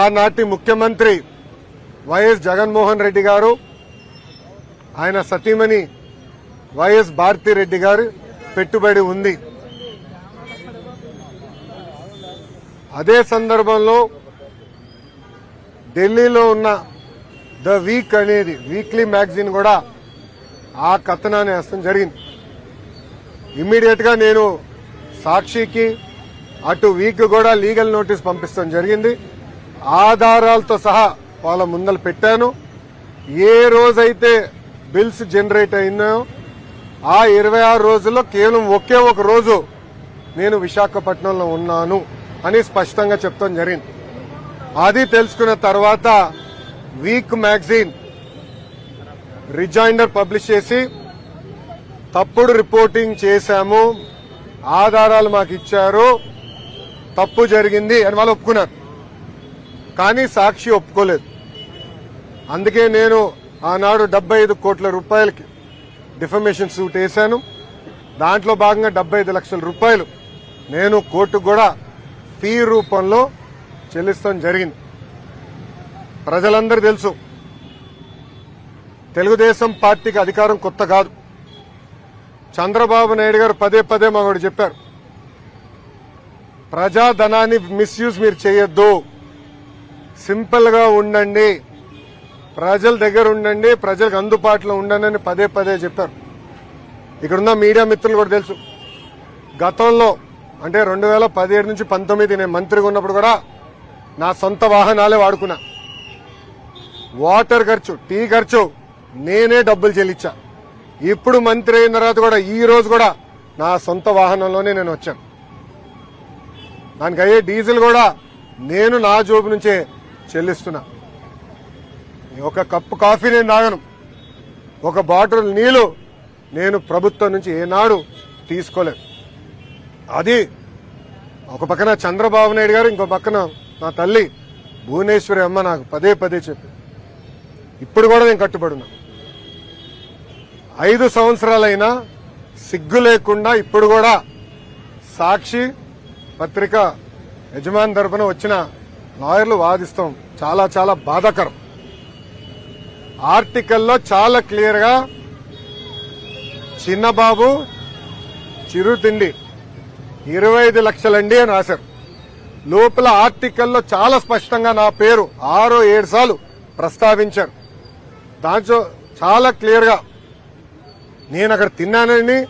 ఆనాటి ముఖ్యమంత్రి వైఎస్ జగన్మోహన్ రెడ్డి గారు ఆయన సతీమణి వైఎస్ భారతిరెడ్డి గారు పెట్టుబడి ఉంది. అదే సందర్భంలో ఢిల్లీలో ఉన్న ద వీక్ అనేది వీక్లీ మ్యాగజైన్ కూడా ఆ కథనాన్ని వేస్తాం జరిగింది. ఇమ్మీడియట్గా నేను సాక్షికి అటు వీక్ కూడా లీగల్ నోటీస్ పంపిస్తాం జరిగింది. ఆధారాలతో సహా వాళ్ళ ముందలు పెట్టాను. ఏ రోజైతే బిల్స్ జనరేట్ అయినాయో ఆ ఇరవై ఆరు రోజుల్లో కేవలం ఒకే ఒక రోజు నేను విశాఖపట్నంలో ఉన్నాను అని స్పష్టంగా చెప్తాం జరిగింది. అది తెలుసుకున్న తర్వాత వీక్ మ్యాగజైన్ రిజైండర్ పబ్లిష్ చేసి తప్పుడు రిపోర్టింగ్ చేశాము. ఆధారాలు మాకు ఇచ్చారు. తప్పు జరిగింది అని వాళ్ళు ఒప్పుకున్నారు. కానీ సాక్షి ఒప్పుకోలేదు. అందుకే నేను ఆనాడు డెబ్బై ఐదు కోట్ల రూపాయలకి డిఫమేషన్ సూట్ వేశాను. దాంట్లో భాగంగా డెబ్బై ఐదు లక్షల రూపాయలు నేను కోర్టు కూడా ఫీ రూపంలో చెల్లిస్తాం జరిగింది. ప్రజలందరూ తెలుసు తెలుగుదేశం పార్టీకి అధికారం కొత్త కాదు. చంద్రబాబు నాయుడు గారు పదే పదే మాకు చెప్పారు ప్రజాధనాన్ని మిస్యూజ్ మీరు చేయొద్దు. సింపుల్గా ఉండండి. ప్రజల దగ్గర ఉండండి. ప్రజలకు అందుబాటులో ఉండండి అని పదే పదే చెప్పారు ఇక్కడున్న మీడియా మిత్రులు కూడా తెలుసు. గతంలో అంటే రెండు వేల పదిహేడు నుంచి పంతొమ్మిది నేను మంత్రిగా ఉన్నప్పుడు కూడా నా సొంత వాహనాలే వాడుకున్నా. వాటర్ ఖర్చు టీ ఖర్చు నేనే డబ్బులు చెల్లించా. ఇప్పుడు మంత్రి అయిన తర్వాత కూడా ఈ రోజు కూడా నా సొంత వాహనంలోనే నేను వచ్చాను. దానికి అయ్యే డీజిల్ కూడా నేను నా జోబు నుంచే చెల్లిస్తున్నా. ఒక కప్పు కాఫీ నేను తాగను. ఒక బాటిల్ నీళ్ళు నేను ప్రభుత్వం నుంచి ఏనాడు తీసుకోలేదు. అది ఒక పక్కన చంద్రబాబు నాయుడు గారు ఇంకో పక్కన నా తల్లి భువనేశ్వరి అమ్మ నాకు పదే పదే చెప్పి. ఇప్పుడు కూడా నేను కట్టుబడున్నా. ఐదు సంవత్సరాలైనా సిగ్గు లేకుండా ఇప్పుడు కూడా సాక్షి పత్రిక యజమాని తరపున వచ్చిన లాయర్లు వాదిస్తాం. చాలా చాలా బాధాకరం. ఆర్టికల్లో చాలా క్లియర్గా చిన్నబాబు చిరు తిండి ఇరవై ఐదు లక్షలండి అని రాశారు. లోపల ఆర్టికల్లో చాలా స్పష్టంగా నా పేరు ఆరో ఏడు సార్లు ప్రస్తావించారు. దాంట్లో చాలా క్లియర్గా నేను అక్కడ తిన్నానని